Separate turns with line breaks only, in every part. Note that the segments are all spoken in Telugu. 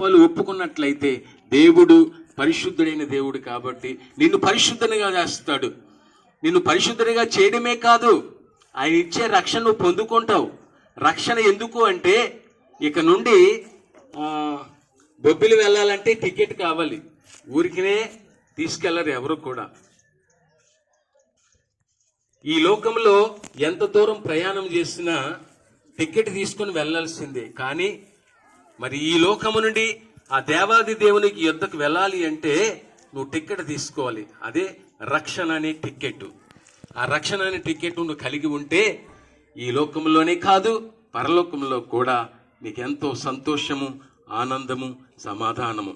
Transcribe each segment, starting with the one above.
పాపాలు ఒప్పుకున్నట్లయితే దేవుడు పరిశుద్ధుడైన దేవుడు కాబట్టి నిన్ను పరిశుద్ధనిగా చేస్తాడు. నిన్ను పరిశుద్ధనిగా చేయడమే కాదు ఆయన ఇచ్చే రక్షణ నువ్వు పొందుకుంటావు. రక్షణ ఎందుకు అంటే ఇక నుండి బొబ్బిలి వెళ్ళాలంటే టికెట్ కావాలి. ఊరికినే తీసుకెళ్ళరు ఎవరు కూడా. ఈ లోకంలో ఎంత దూరం ప్రయాణం చేసినా టికెట్ తీసుకుని వెళ్ళాల్సిందే. కానీ మరి ఈ లోకము నుండి ఆ దేవాది దేవునికి యుద్ధకు వెళ్ళాలి అంటే నువ్వు టికెట్ తీసుకోవాలి. అదే రక్షణ అనే టికెట్ ఆ రక్షణ అనే టికెట్ నువ్వు కలిగి ఉంటే ఈ లోకంలోనే కాదు పరలోకంలో కూడా నీకెంతో సంతోషము ఆనందము సమాధానము.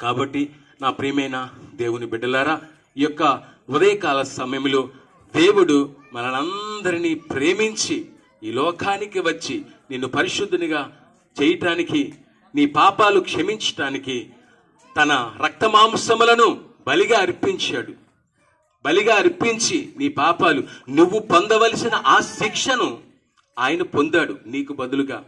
కాబట్టి నా ప్రియమైన దేవుని బిడ్డలారా ఈ యొక్క ఉదయకాల సమయంలో దేవుడు మనందరినీ ప్రేమించి ఈ లోకానికి వచ్చి నిన్ను పరిశుద్ధునిగా చేయటానికి నీ పాపాలు క్షమించటానికి తన రక్తమాంసములను బలిగా అర్పించాడు. బలిగా అర్పించి నీ పాపాలు నువ్వు పొందవలసిన ఆ శిక్షను ఆయన పొందాడు నీకు బదులుగా.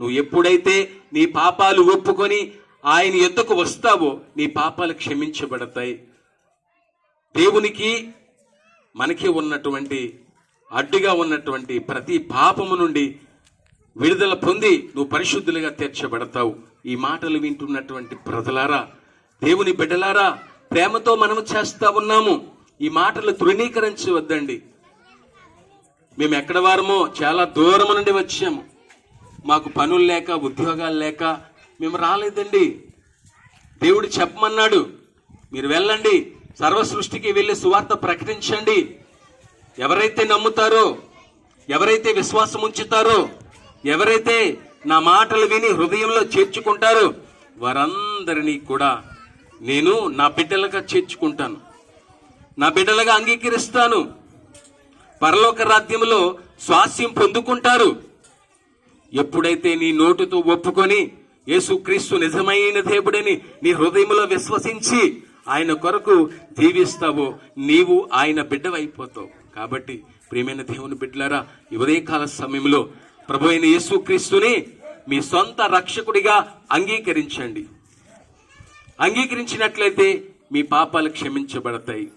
నువ్వు ఎప్పుడైతే నీ పాపాలు ఒప్పుకొని ఆయన ఎద్దకు వస్తావో నీ పాపాలు క్షమించబడతాయి. దేవునికి మనకి ఉన్నటువంటి అడ్డుగా ఉన్నటువంటి ప్రతి పాపము నుండి విడుదల పొంది నువ్వు పరిశుద్ధులుగా తీర్చబడతావు. ఈ మాటలు వింటున్నటువంటి ప్రజలారా దేవుని బిడ్డలారా ప్రేమతో మనము చేస్తా ఉన్నాము. ఈ మాటలు తృణీకరించవద్దండి మేము ఎక్కడ వారమో చాలా దూరం నుండి వచ్చాము. మాకు పనులు లేక ఉద్యోగాలు లేక మేము రాలేదండి. దేవుడు చెప్పమన్నాడు మీరు వెళ్ళండి సర్వ సృష్టికి వెళ్ళి సువార్త ప్రకటించండి. ఎవరైతే నమ్ముతారో ఎవరైతే విశ్వాసం ఉంచుతారో ఎవరైతే నా మాటలు విని హృదయంలో చేర్చుకుంటారో వారందరినీ కూడా నేను నా బిడ్డలుగా చేర్చుకుంటాను. నా బిడ్డలుగా అంగీకరిస్తాను. పరలోక రాజ్యంలో స్వాస్యం పొందుకుంటారు. ఎప్పుడైతే నీ నోటుతో ఒప్పుకొని యేసుక్రీస్తు నిజమైన దేవుడని నీ హృదయంలో విశ్వసించి ఆయన కొరకు జీవిస్తావో నీవు ఆయన బిడ్డవైపోతావు. కాబట్టి ప్రియమైన దేవుని బిడ్డలారా ఈ ఉదయకాల సమయంలో ప్రభు అయిన యేసుక్రీస్తుని మీ సొంత రక్షకుడిగా అంగీకరించండి. అంగీకరించినట్లయితే మీ పాపాలు క్షమించబడతాయి.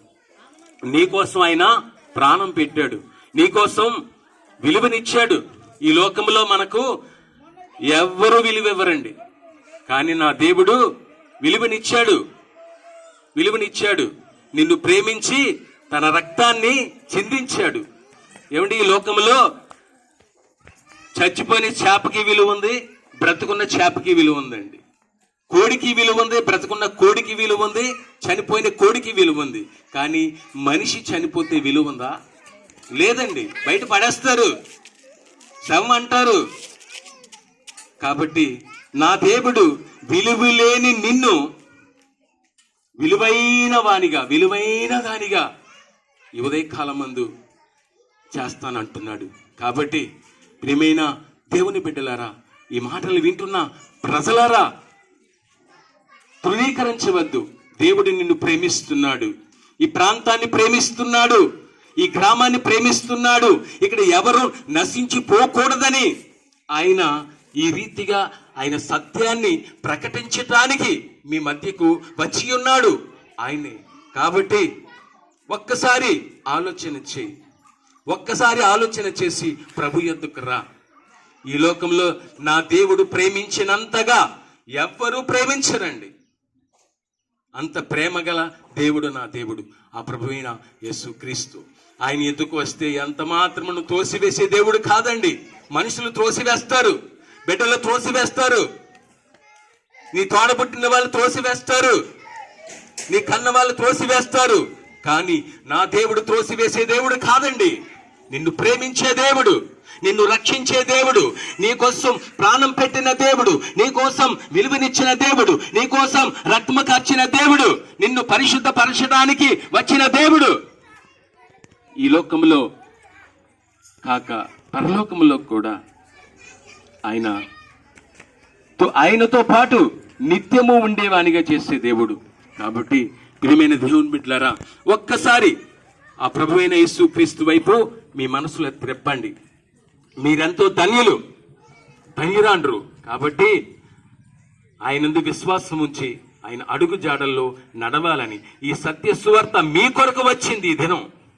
నీకోసం ఆయన ప్రాణం పెట్టాడు. నీకోసం విలువనిచ్చాడు. ఈ లోకంలో మనకు ఎవ్వరూ విలువెవ్వరండి. కానీ నా దేవుడు విలువనిచ్చాడు. విలువనిచ్చాడు. నిన్ను ప్రేమించి తన రక్తాన్ని చిందించాడు. ఏమండి ఈ లోకంలో చచ్చిపోయిన చేపకి విలువ ఉంది బ్రతుకున్న చేపకి విలువ ఉందండి. కోడికి విలువ ఉంది బ్రతుకున్న కోడికి విలువ ఉంది చనిపోయిన కోడికి విలువ ఉంది. కానీ మనిషి చనిపోతే విలువ ఉందా? లేదండి. బయట పడేస్తారు. శవం అంటారు. కాబట్టి నా దేవుడు విలువలేని నిన్ను విలువైన వానిగా విలువైన దానిగా ఈ ఉదయకాలం మందు చేస్తానంటున్నాడు. కాబట్టి ప్రియమైన దేవుని బిడ్డలారా ఈ మాటలు వింటున్న ప్రజలారా తృణీకరించవద్దు. దేవుడు నిన్ను ప్రేమిస్తున్నాడు. ఈ ప్రాంతాన్ని ప్రేమిస్తున్నాడు. ఈ గ్రామాన్ని ప్రేమిస్తున్నాడు. ఇక్కడ ఎవరు నశించిపోకూడదని ఆయన ఈ రీతిగా ఆయన సత్యాన్ని ప్రకటించటానికి మీ మధ్యకు వచ్చి ఉన్నాడు. ఆయనే. కాబట్టి ఒక్కసారి ఆలోచన చేయి. ఒక్కసారి ఆలోచన చేసి ప్రభు ఎందుకు రా? ఈ లోకంలో నా దేవుడు ప్రేమించినంతగా ఎవ్వరూ ప్రేమించరండి. అంత ప్రేమ గల దేవుడు నా దేవుడు ఆ ప్రభువైన యేసు క్రీస్తు. ఆయన ఎందుకు వస్తే ఎంత మాత్రమును తోసివేసే దేవుడు కాదండి. మనుషులు త్రోసివేస్తారు బిడ్డలు త్రోసివేస్తారు నీ తోడ పుట్టిన వాళ్ళు త్రోసివేస్తారు నీ కన్న వాళ్ళు త్రోసివేస్తారు కానీ నా దేవుడు త్రోసివేసే దేవుడు కాదండి. నిన్ను ప్రేమించే దేవుడు నిన్ను రక్షించే దేవుడు నీకోసం ప్రాణం పెట్టిన దేవుడు నీకోసం విలువనిచ్చిన దేవుడు నీకోసం రక్తము కార్చిన దేవుడు నిన్ను పరిశుద్ధపరచడానికి వచ్చిన దేవుడు. ఈ లోకంలో కాక పరలోకంలో కూడా ఆయన తో- ఆయనతో పాటు నిత్యము ఉండేవానిగా చేసే దేవుడు. కాబట్టి ప్రియమైన దేవుని బిడ్డలారా ఒక్కసారి ఆ ప్రభువైన యేసు క్రీస్తు వైపు మీ మనసులో త్రెప్పండి. మీరెంతో ధన్యులు ధన్యురాండ్రు. కాబట్టి ఆయనందు విశ్వాసం ఉంచి ఆయన అడుగు జాడల్లో నడవాలని ఈ సత్య సువార్త మీ కొరకు వచ్చింది ఈ దినం.